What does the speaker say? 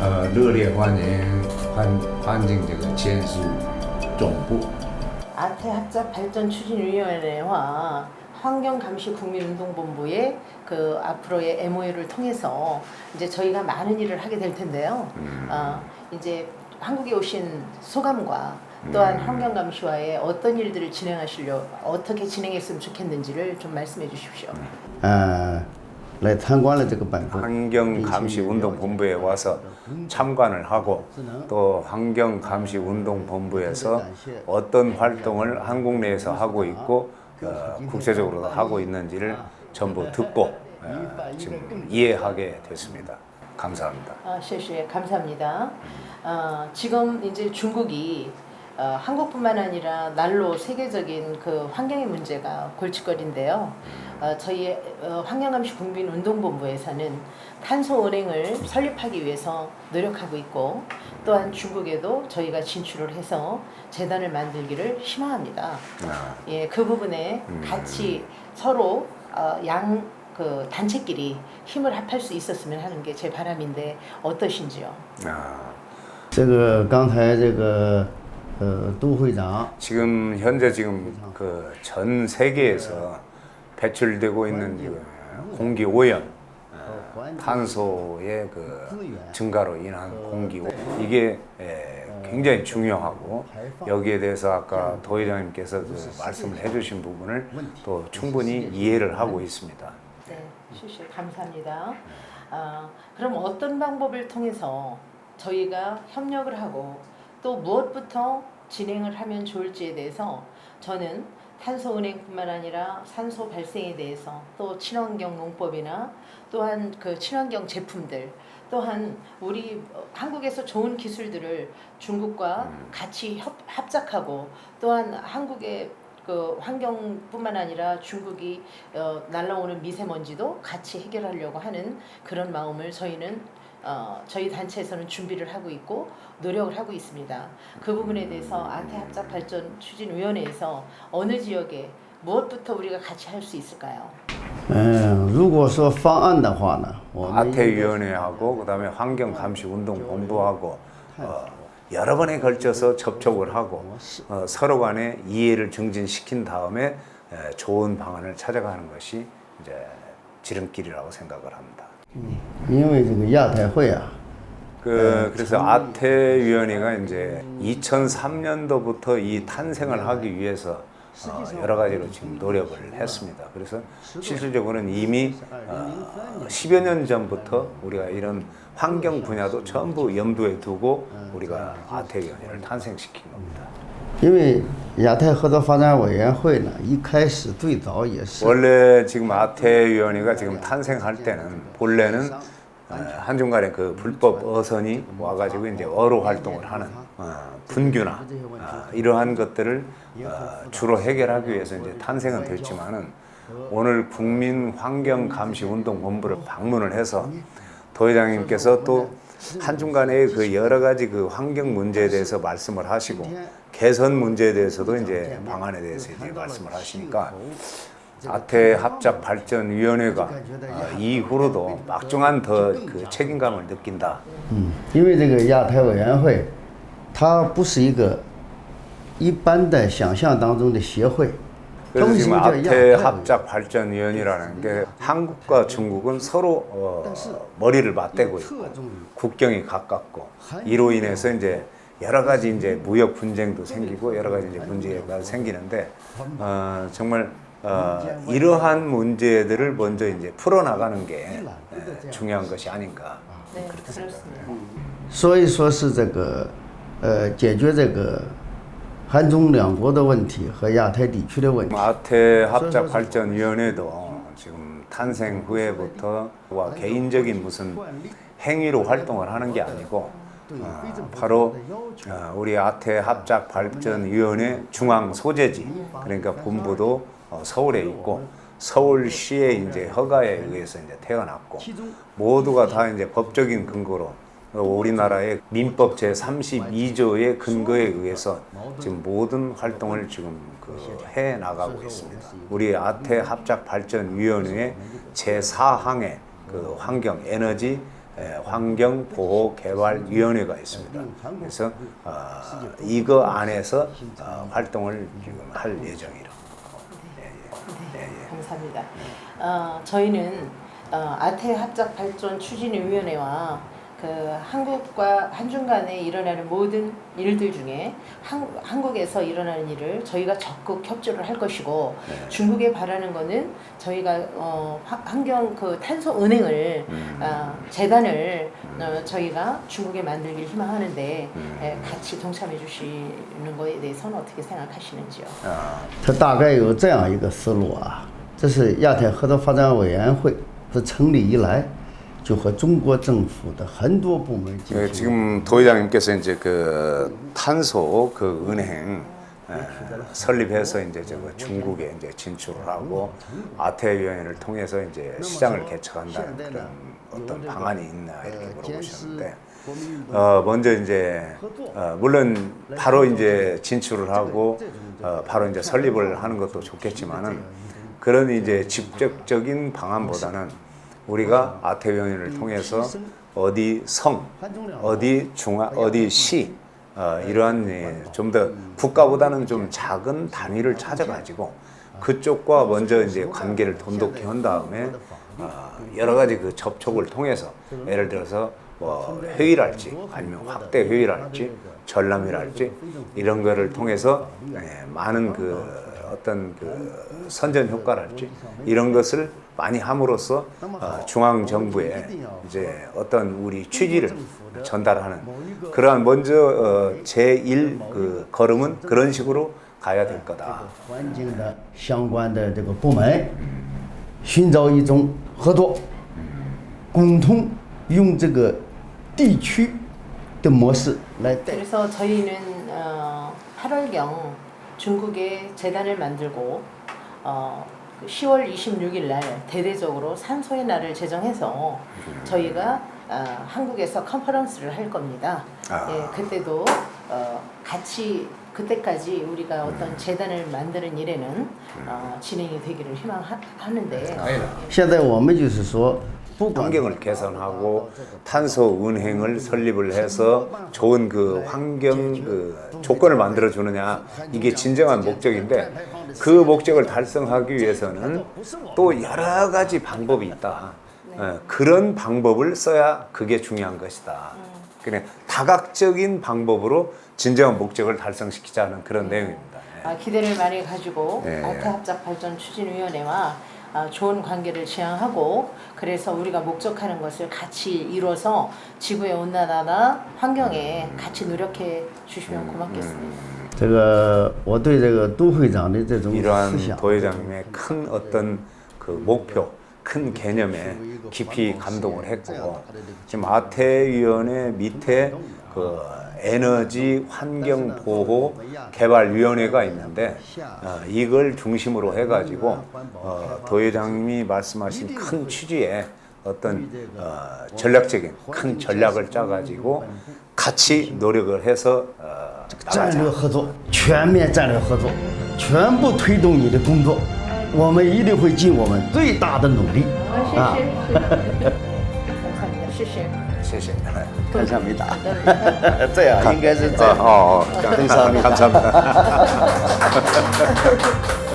呃热烈欢迎环环境这个监视总部。 아태 합작 발전 추진위원회와 환경감시국민운동본부의 그 앞으로의 MOU를 통해서 이제 저희가 많은 일을 하게 될 텐데요. 어, 이제 한국에 오신 소감과 또한 환경감시와의 어떤 일들을 진행하시려 어떻게 진행했으면 좋겠는지를 좀 말씀해 주십시오. 呃， 来参观了这个本部， 환경감시운동본부에 와서 참관을 하고 또 환경감시운동본부에서 어떤 활동을 한국 내에서 하고 있고 어, 국제적으로도 하고 있는지를 전부 듣고 어, 지금 이해하게 됐습니다. 감사합니다. 아, 셰셰 감사합니다. 어, 지금 이제 중국이 어, 한국뿐만 아니라 날로 세계적인 그 환경의 문제가 골칫거리인데요. 어, 저희 어, 환경감시 국민운동본부에서는 탄소 은행을 설립하기 위해서 노력하고 있고 또한 중국에도 저희가 진출을 해서 재단을 만들기를 희망합니다. 아, 예, 그 부분에 같이 서로 어, 양 그 단체끼리 힘을 합할 수 있었으면 하는 게 제 바람인데 어떠신지요? 아, 这个刚才这个 그 또 회장 지금 현재 지금 그 전 세계에서 배출되고 있는 지금 그 공기 오염, 탄소의 그 증가로 인한 공기 오염. 이게 예, 굉장히 중요하고 여기에 대해서 아까 도 회장님께서 그 말씀을 해주신 부분을 또 충분히 이해를 하고 있습니다. 네, 실실 감사합니다. 아, 그럼 어떤 방법을 통해서 저희가 협력을 하고 또 무엇부터 진행을 하면 좋을지에 대해서 저는 탄소 은행뿐만 아니라 산소 발생에 대해서 또 친환경 농법이나 또한 그 친환경 제품들 또한 우리 어, 한국에서 좋은 기술들을 중국과 같이 협, 합작하고 또한 한국의 그 환경뿐만 아니라 중국이 어, 날라오는 미세먼지도 같이 해결하려고 하는 그런 마음을 저희는 어, 저희 단체에서는 준비를 하고 있고 노력을 하고 있습니다. 그 부분에 대해서 아태 합작 발전 추진 위원회에서 어느 지역에 무엇부터 우리가 같이 할 수 있을까요? 嗯，如果说方案的话呢，我们 아태위원회하고 그다음에 환경감시운동본부하고 어, 여러 번에 걸쳐서 접촉을 하고 어, 서로 간에 이해를 증진시킨 다음에 에, 좋은 방안을 찾아가는 것이 이제 지름길이라고 생각을 합니다. 因为这个亚太会啊， 그 그래서 아태위원회가 이제 2003년도부터 이 탄생을 하기 위해서 어, 여러 가지로 지금 노력을 했습니다. 그래서 실질적으로는 이미 어, 10여 년 전부터 우리가 이런 환경 분야도 전부 염두에 두고 우리가 아태위원회를 탄생시킨 겁니다. 因为亚太合作发展委员会呢，一开始最早也是 원래 지금 아태위원회가 지금 탄생할 때는 본래는 어, 한중간에 그 불법 어선이 와가지고 이제 어로 활동을 하는 어, 분규나 어, 이러한 것들을 어, 주로 해결하기 위해서 이제 탄생은 됐지만은 오늘 국민 환경 감시 운동 본부를 방문을 해서 도 회장님께서 또 한중간의 그 여러 가지 그 환경 문제에 대해서 말씀을 하시고 개선 문제에 대해서도 이제 방안에 대해서 이제 말씀을 하시니까 아태 합작 발전 위원회가 어, 이후로도 막중한 더 그 책임감을 느낀다. 嗯，因为这个亚太委员会，它不是一个一般的想象当中的协会，它 그래서 为什 지금 么叫亚 아태 太委员会？ 합작 발전 위원이라는 게 한국과 중국은 서로 어, 머리를 맞대고 있고 국경이 가깝고 이로 인해서 이제 여러 가지 이제 무역 분쟁도 생기고 여러 가지 이제 문제가 생기는데 어, 정말 어, 이러한 문제들을 먼저 이제 풀어 나가는 게 에, 중요한 것이 아닌가. 네, 그렇습니다. 所以说是这个呃解决这个韩中两国的问题和亚太地区的问题。 아태 합작 발전 위원회도 지금 탄생 후에부터 와 개인적인 무슨 행위로 활동을 하는 게 아니고 어, 바로 어, 우리 아태 합작 발전 위원회 중앙 소재지. 그러니까 본부도 어, 서울에 있고 서울시의 이제 허가에 의해서 이제 태어났고 모두가 다 이제 법적인 근거로 우리나라의 민법 제 32조의 근거에 의해서 지금 모든 활동을 지금 그 해 나가고 있습니다. 우리 아태 합작 발전 위원회 제 4항의 그 환경 에너지 환경보호개발위원회가 있습니다. 그래서 어, 이거 안에서 어, 활동을 지금 할 예정이라. 네, 감사합니다. 어, 저희는 어, 아태 합작 발전 추진위원회와 그 한국과 한중 간에 일어나는 모든 일들 중에 한, 한국에서 일어나는 일을 저희가 적극 협조를 할 것이고 네. 중국에 바라는 거는 저희가 어, 화- 환경 그 탄소 은행을 음. 어, 재단을 어, 저희가 중국에 만들길 희망하는데 음. 예, 같이 동참해 주시는 거에 대해서는 어떻게 생각하시는지요? 아, 它大概有这样一个思路啊，这是亚太合作发展委员会自成立以来， 就和中国政府的很多部门进 예, 行 지금 도회장님께서 이제 그 탄소 그 은행 에, 설립해서 이제 저거 중국에 이제 진출을 하고 아태위원회를 통해서 이제 시장을 개척한다는 그런 어떤 방안이 있나 이렇게 물어보셨는데 어 먼저 이제 어 물론 바로 이제 진출을 하고 어 바로 이제 설립을 하는 것도 좋겠지만은 그런 이제 직접적인 방안보다는 우리가 아태위원회를 통해서 어디 성, 어디 중앙, 어디 시 어, 이러한 예, 좀더 국가보다는 좀 작은 단위를 찾아가지고 그쪽과 먼저 이제 관계를 돈독히 한 다음에 어, 여러 가지 그 접촉을 통해서 예를 들어서 뭐 회의랄지 아니면 확대 회의랄지 전람회랄지 이런 거를 통해서 예, 많은 그 어떤 그 선전 효과랄지 이런 것을 많이 함으로써 어, 중앙 정부에 이제 어떤 우리 취지를 전달하는 그러한 먼저 어, 제1 그 걸음은 그런 식으로 가야 될 거다. 环境的相关的这个部门，寻找一种合作，共同用这个地区的模式来带。 그래서 저희는 어, 8월경 중국에 재단을 만들고 어, 그 10월 26일 날 대대적으로 산소의 날을 제정해서 저희가 어, 한국에서 컨퍼런스를 할 겁니다. 아. 예, 그때도 어, 같이 그때까지 우리가 어떤 재단을 만드는 일에는 어, 진행이 되기를 희망하는데 现在我们就是说，不管 환경을 개선하고 탄소 은행을 설립을 해서 좋은 그 환경 그 조건을 만들어 주느냐 이게 진정한 목적인데 그 목적을 달성하기 위해서는 또 여러 가지 방법이 있다. 어, 그런 방법을 써야 그게 중요한 것이다. 그냥 다각적인 방법으로 진정한 목적을 달성시키자는 그런 내용입니다. 예. 아, 기대를 많이 가지고 예. 아태합작 발전 추진위원회와 아, 좋은 관계를 지향하고 그래서 우리가 목적하는 것을 같이 이뤄서 지구의 온난화나 환경에 같이 노력해 주시면 고맙겠습니다. 这个我对这个杜会长的这种思 이러한 想， 도회장님의 큰 어떤 그 목표, 큰 개념에 깊이 감동을 했고 지금 아태위원회 밑에 그 에너지 환경 보호 개발 위원회가 있는데 어, 이걸 중심으로 해가지고 어, 도회장님이 말씀하신 큰 취지에 어떤 어, 전략적인 큰 전략을 짜가지고 같이 노력을 해서 어, 战 나가자. 略合作，全面战略合作，全部推动你的工作，我们一定会尽我们最大的努力啊！ 谢谢。谢谢，看下没打。对啊，应该是。哦哦，看上，看上。